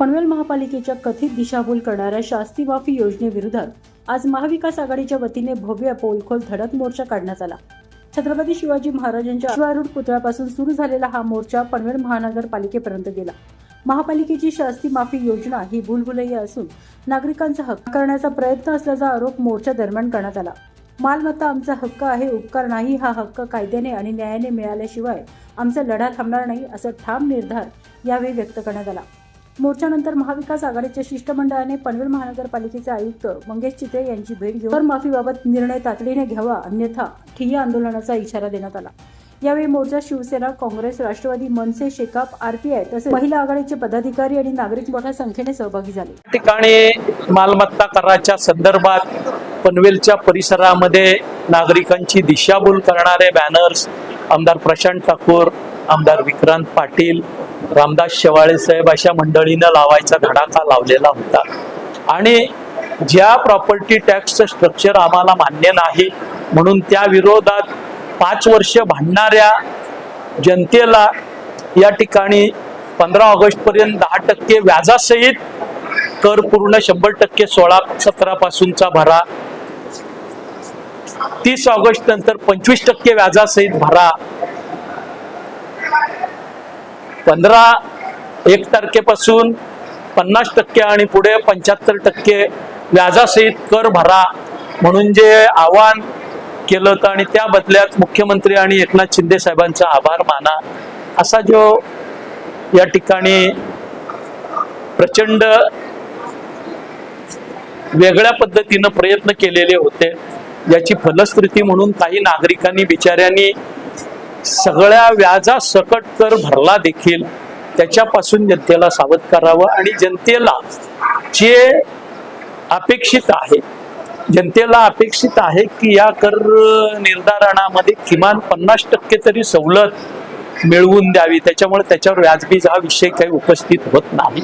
पनवेल महापालिकेच्या कथित दिशाभूल करणाऱ्या शास्ती माफी योजनेविरोधात आज महाविकास आघाडीच्या वतीने भव्य पोलखोल धडक मोर्चा काढण्यात आला. छत्रपती शिवाजी महाराजांच्या अश्वारूढ पुतळ्यापासून सुरू झालेला हा मोर्चा पनवेल महानगरपालिकेपर्यंत गेला. महापालिकेची शास्ती माफी योजना ही भूलभुलैया असून नागरिकांचा हक्क करण्याचा प्रयत्न असल्याचा आरोप मोर्चा दरम्यान करण्यात आला. मालमत्ता आमचा हक्क आहे उपकार नाही हा हक्क कायद्याने आणि न्यायाने मिळाल्याशिवाय आमचा लढा थांबणार नाही असा ठाम निर्धार यावेळी व्यक्त करण्यात आला. मोर्चानंतर महाविकास आघाडीच्या शिष्टमंडळाने पनवेल महानगरपालिकेचे आयुक्त मंगेश चित्रे यांची भेट घेऊन कर माफीबाबत निर्णय तातडीने घ्यावा अन्यथा ठिय्या आंदोलनाचा इशारा देण्यात आला. यावेळी मोर्चा शिवसेना काँग्रेस राष्ट्रवादी मनसे शेकाप आरपीआय तसेच महिला आघाडीचे पदाधिकारी आणि नागरिक मोठ्या संख्येने सहभागी झाले. ठिकाणी मालमत्ता कराच्या संदर्भात पनवेलच्या परिसरामध्ये नागरिकांची दिशाभूल करणारे बॅनर्स आमदार प्रशांत ठाकूर आमदार विक्रांत पाटील रामदास शेवाळे साहेब अशा मंडळीनं लावायचा धडाका लावलेला होता. आणि ज्या प्रॉपर्टी टॅक्सचं स्ट्रक्चर आम्हाला मान्य नाही म्हणून त्या विरोधात पाच वर्ष भांडणाऱ्या जनतेला या ठिकाणी पंधरा ऑगस्ट पर्यंत दहा टक्के व्याजासहित कर पूर्ण शंभर टक्के सोळा सतरा पासूनचा भरा. तीस ऑगस्ट नंतर पंचवीस टक्के व्याजासहित भरा. पंधरा एक तारखेपासून पन्नास टक्के आणि पुढे पंच्याहत्तर टक्के व्याजासहित कर भरा म्हणून जे आवाहन केलं होतं आणि त्या बदल्यात मुख्यमंत्री आणि एकनाथ शिंदे साहेबांचा आभार माना. असा जो या ठिकाणी प्रचंड वेगळ्या पद्धतीनं प्रयत्न केलेले होते याची फलश्रुती म्हणून काही नागरिकांनी बिचाऱ्यांनी सगळ्या व्याजा सकट कर भरला देखील त्याच्यापासून जनतेला सावध करावं आणि जनतेला जे अपेक्षित आहे जनतेला अपेक्षित आहे की या कर निर्धारणामध्ये किमान पन्नास टक्के तरी सवलत मिळवून द्यावी. त्याच्यामुळे त्याच्यावर व्याजबीज हा विषय काही उपस्थित होत नाही.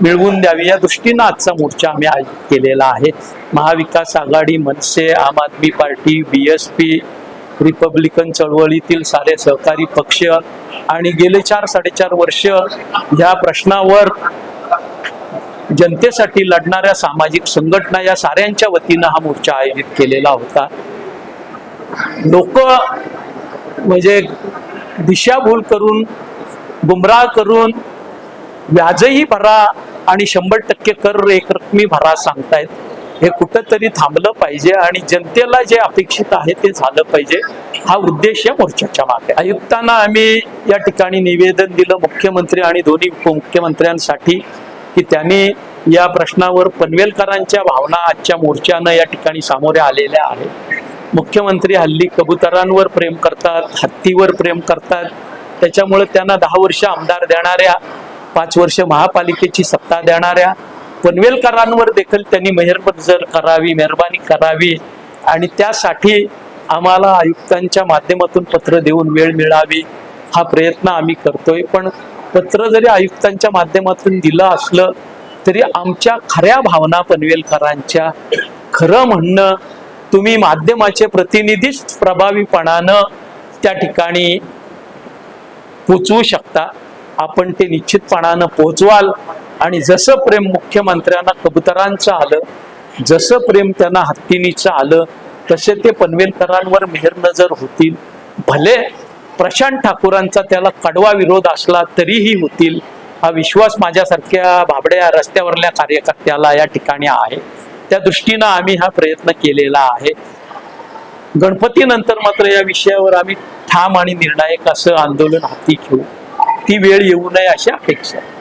मिळवून द्यावी. या दृष्टीनं आजचा मोर्चा आम्ही आयोजित केलेला आहे. Mahavikas Aghadi MNS Aam Aadmi party B S P Republican चळवळीतील सारे सहकारी पक्ष आणि गेले चार साडेचार वर्ष या प्रश्नावर जनतेसाठी लढणाऱ्या सामाजिक संघटना या साऱ्यांच्या वतीनं हा मोर्चा आयोजित केलेला होता. लोक म्हणजे दिशाभूल करून गुमराह करून व्याजही भरा आणि शंभर टक्के कर एकरकमी भरा सांगतायत. हे कुठंतरी थांबलं पाहिजे आणि जनतेला जे अपेक्षित आहे ते झालं पाहिजे. हा उद्देश या मोर्चाच्या मागे आयुक्तांना आम्ही या ठिकाणी निवेदन दिलं मुख्यमंत्री आणि दोन्ही उपमुख्यमंत्र्यांसाठी की त्यांनी या प्रश्नावर पनवेलकरांच्या भावना आजच्या मोर्चानं या ठिकाणी सामोरे आलेल्या आहेत. मुख्यमंत्री हल्ली कबुतरांवर प्रेम करतात हत्तीवर प्रेम करतात. त्याच्यामुळे त्यांना दहा वर्ष आमदार देणाऱ्या पाच वर्ष महापालिकेची सत्ता देणाऱ्या पनवेलकरांवर देखील त्यांनी मेहरबजर करावी मेहरबानी करावी आणि त्यासाठी आम्हाला आयुक्तांच्या माध्यमातून पत्र देऊन वेळ मिळावी हा प्रयत्न आम्ही करतोय. पण पत्र जरी आयुक्तांच्या माध्यमातून दिलं असलं तरी आमच्या खऱ्या भावना पनवेलकरांच्या. खरं म्हणणं तुम्ही माध्यमाचे प्रतिनिधीच प्रभावीपणानं त्या ठिकाणी पोचवू शकता. आपण ते निश्चितपणानं पोचवाल. आणि जसं प्रेम मुख्यमंत्र्यांना कबुतरांचं आलं जसं प्रेम त्यांना हत्तीनीचं आलं तसे ते पनवेलकरांवर मेहरनजर होतील. भले प्रशांत ठाकूरांचा त्याला कडवा विरोध असला तरीही होतील. हा विश्वास माझ्यासारख्या भाबड्या रस्त्यावरल्या कार्यकर्त्याला या ठिकाणी आहे. त्या दृष्टीनं आम्ही हा प्रयत्न केलेला आहे. गणपतीनंतर मात्र या विषयावर आम्ही ठाम आणि निर्णायक असं आंदोलन हाती घेऊ. ती वेळ येऊ नये अशी अपेक्षा आहे.